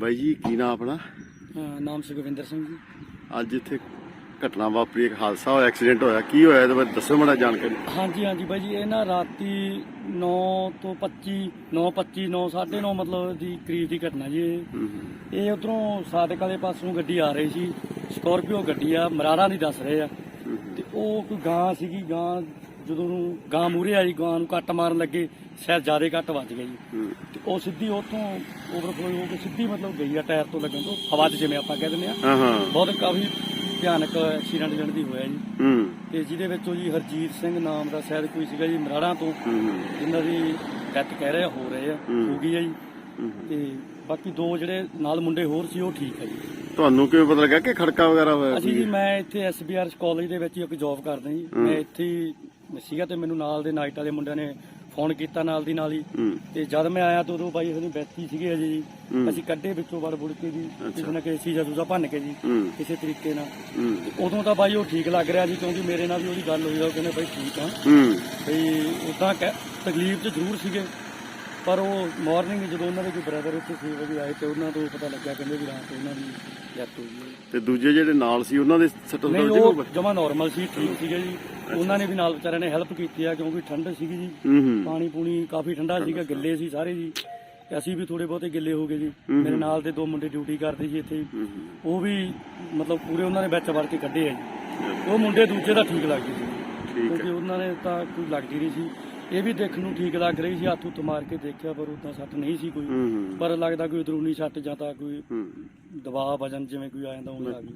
ਬਾਈ ਜੀ ਕੀ ਨਾਮ ਆਪਣਾ? ਨਾਮ ਸੁਖਵਿੰਦਰ ਸਿੰਘ ਜੀ। ਅੱਜ ਇੱਥੇ ਘਟਨਾ ਵਾਪਰੀ ਇੱਕ ਹਾਦਸਾ ਹੋਇਆ ਐਕਸੀਡੈਂਟ ਹੋਇਆ। ਕੀ ਹੋਇਆ ਇਹਦੇ ਬਾਰੇ ਦੱਸੋ ਮਾੜਾ ਜਾਣਕਾਰੀ। ਹਾਂਜੀ ਹਾਂਜੀ ਬਾਈ ਜੀ ਇਹ ਨਾ ਰਾਤੀ 9 ਤੋਂ 25 9:25 9 9:30 ਮਤਲਬ ਦੀ ਕਰੀਬ ਦੀ ਘਟਨਾ ਜੀ ਇਹ। ਇਹ ਉਧਰੋਂ ਸਾਦਕ ਵਾਲੇ ਪਾਸੋਂ ਗੱਡੀ ਆ ਰਹੀ ਸੀ ਸਕਾਰਪੀਓ ਗੱਡੀ ਆ ਮਰਾਰਾਂ ਦੀ ਦੱਸ ਰਹੇ ਆ। ਤੇ ਉਹ ਕੋਈ ਗਾਂ ਸੀਗੀ ਗਾਂ ਜਦੋਂ ਨੂੰ ਗਾਂ ਮੂਰੇ ਆਈ ਗਾਂ ਨੂੰ ਕੱਟ ਮਾਰਨ ਲੱਗੇ ਸ਼ਾਇਦ ਜ਼ਿਆਦਾ ਕੱਟ ਵੱਜ ਗਿਆ ਜੀ। ਹੂੰ। ਤੇ ਉਹ ਸਿੱਧੀ ਉੱਥੋਂ ਓਵਰਫਲੋ ਹੋ ਕੇ ਸਿੱਧੀ ਮਤਲਬ ਗਈ ਆ ਟਾਇਰ ਤੋਂ ਲੱਗਣ ਤੋਂ। ਹਵਾ 'ਚ ਜਿਵੇਂ ਆਪਾਂ ਕਹਿ ਦਿੰਦੇ ਆ। ਹਾਂ ਹਾਂ। ਬਹੁਤ ਕਾਫੀ ਭਿਆਨਕ ਐਕਸੀਡੈਂਟ ਜਣ ਦੀ ਹੋਇਆ ਜੀ। ਹੂੰ। ਤੇ ਜਿਹਦੇ ਵਿੱਚੋਂ ਜੀ ਹਰਜੀਤ ਸਿੰਘ ਨਾਮ ਦਾ ਸ਼ਾਇਦ ਕੋਈ ਸੀਗਾ ਜੀ ਮਰਾੜਾ ਤੋਂ। ਹੂੰ ਹੂੰ, ਜਿਨ੍ਹਾਂ ਦੀ ਡੈਥ ਕਹਿ ਰਹੇ ਹੋ ਰਹੇ ਆ। ਹੂੰ। ਹੋ ਗਈ ਆ ਜੀ। ਹੂੰ ਤੇ ਬਾਕੀ ਦੋ ਜਿਹੜੇ ਨਾਲ ਮੁੰਡੇ ਹੋਰ ਸੀ ਉਹ ਠੀਕ ਆ ਜੀ। ਤੁਹਾਨੂੰ ਕਿਵੇਂ ਪਤਾ ਲੱਗਾ ਕਿ ਖੜਕਾ ਵਗੈਰਾ ਹੋਇਆ ਅਸੀਂ? ਜੀ ਮੈਂ ਇੱਥੇ ਐਸਬੀਆਰ ਕਾਲਜ ਦੇ ਵਿੱਚ ਹੀ ਇੱਕ ਜੌਬ ਕਰਦਾ ਜੀ। ਹੂੰ। ਮੈਂ ਇੱਥੇ ਹੀ ਸੀਗਾ ਤੇ ਮੈਨੂੰ ਨਾਲ ਦੇ ਨਾਈਟ ਵਾਲੇ ਮੁੰਡਿਆਂ ਨੇ ਫੋਨ ਕੀਤਾ ਨਾਲ ਦੀ ਨਾਲ ਹੀ। ਤੇ ਜਦ ਮੈਂ ਆਇਆ ਤਾਂ ਉਦੋਂ ਬਾਈ ਉਹਦੀ ਬੈਠੀ ਸੀਗੇ ਅਜੇ ਜੀ। ਅਸੀਂ ਕੱਢੇ ਵਿੱਚੋਂ ਵੜ ਬੁੜ ਕੇ ਜੀ। ਕਿਸੇ ਨਾ ਕਿਸੇ ਚੀਜ਼ਾਂ ਦੂਜਾ ਭੰਨ ਕੇ ਜੀ ਕਿਸੇ ਤਰੀਕੇ ਨਾਲ। ਉਦੋਂ ਤਾਂ ਬਾਈ ਉਹ ਠੀਕ ਲੱਗ ਰਿਹਾ ਜੀ ਕਿਉਂਕਿ ਮੇਰੇ ਨਾਲ ਵੀ ਉਹਦੀ ਗੱਲ ਹੋਈ ਉਹ ਕਹਿੰਦੇ ਬਾਈ ਠੀਕ ਆ। ਬਈ ਉਦਾਂ ਤਕਲੀਫ 'ਚ ਜ਼ਰੂਰ ਸੀਗੇ। ਪਰ ਉਹ ਮਾਰਨਿੰਗ ਜਦੋਂ ਉਹਨਾਂ ਦੇ ਕੋਈ ਬ੍ਰਦਰ ਉੱਥੇ 6 ਵਜੇ ਆਏ ਤੇ ਉਹਨਾਂ ਤੋਂ ਪਤਾ ਲੱਗਿਆ ਕਹਿੰਦੇ ਵੀ ਰਾਤ ਉਹਨਾਂ ਦੀ ਡੈਥ ਹੋ ਗਈ ਹੈ। ਤੇ ਦੂਜੇ ਜਿਹੜੇ ਨਾਲ ਸੀ ਉਹਨਾਂ ਦੇ ਲੱਗੇ ਉਹ ਜਮਾ ਨਾਰਮਲ ਸੀ ਠੀਕ ਸੀਗੇ ਜੀ। ਉਹਨਾਂ ਨੇ ਵੀ ਨਾਲ ਵਿਚਾਰਿਆਂ ਨੇ ਹੈਲਪ ਕੀਤੀ ਆ ਕਿਉਂਕਿ ਠੰਡ ਸੀਗੀ ਜੀ। ਹੂੰ ਹੂੰ। ਪਾਣੀ ਪੂਣੀ ਕਾਫੀ ਠੰਡਾ ਸੀਗਾ ਗਿੱਲੇ ਸੀ ਸਾਰੇ ਜੀ। ਤੇ ਅਸੀਂ ਵੀ ਥੋੜੇ ਬਹੁਤੇ ਗਿੱਲੇ ਹੋ ਗਏ ਜੀ। ਮੇਰੇ ਨਾਲ ਦੇ ਦੋ ਮੁੰਡੇ ਡਿਊਟੀ ਕਰਦੇ ਸੀ ਇੱਥੇ। ਹੂੰ, ਉਹ ਵੀ ਮਤਲਬ ਪੂਰੇ ਉਹਨਾਂ ਨੇ ਵਿੱਚ ਵੜ ਕੇ ਕੱਢੇ ਆ ਜੀ। ਉਹ ਮੁੰਡੇ ਦੂਜੇ ਦਾ ਠੀਕ ਲੱਗਦੇ ਸੀ। ਠੀਕ ਕਿਉਂਕਿ ਹੈ। ਉਹਨਾਂ ਨੇ ਤਾਂ ਕੋਈ ਲੱਗਦੀ ਨਹੀਂ ਸੀ। ਇਹ ਵੀ ਦੇਖਣ ਨੂੰ ਠੀਕ ਲੱਗ ਰਹੀ ਸੀ ਹੱਥ ਉੱਤ ਮਾਰ ਕੇ ਦੇਖਿਆ ਪਰ ਉਦਾਂ ਸੱਟ ਨਹੀਂ ਸੀ ਕੋਈ। ਹੂੰ ਹੂੰ। ਪਰ ਲੱਗਦਾ ਕੋਈ ਦਰੂਨੀ ਸੱਟ ਜਾਂ ਤਾਂ ਕੋਈ ਹੂੰ। ਦਬਾਅ ਵਜਨ ਜਿਵੇਂ ਕੋਈ ਆ ਜਾਂਦਾ ਉਹ ਲੱਗ ਗਈ।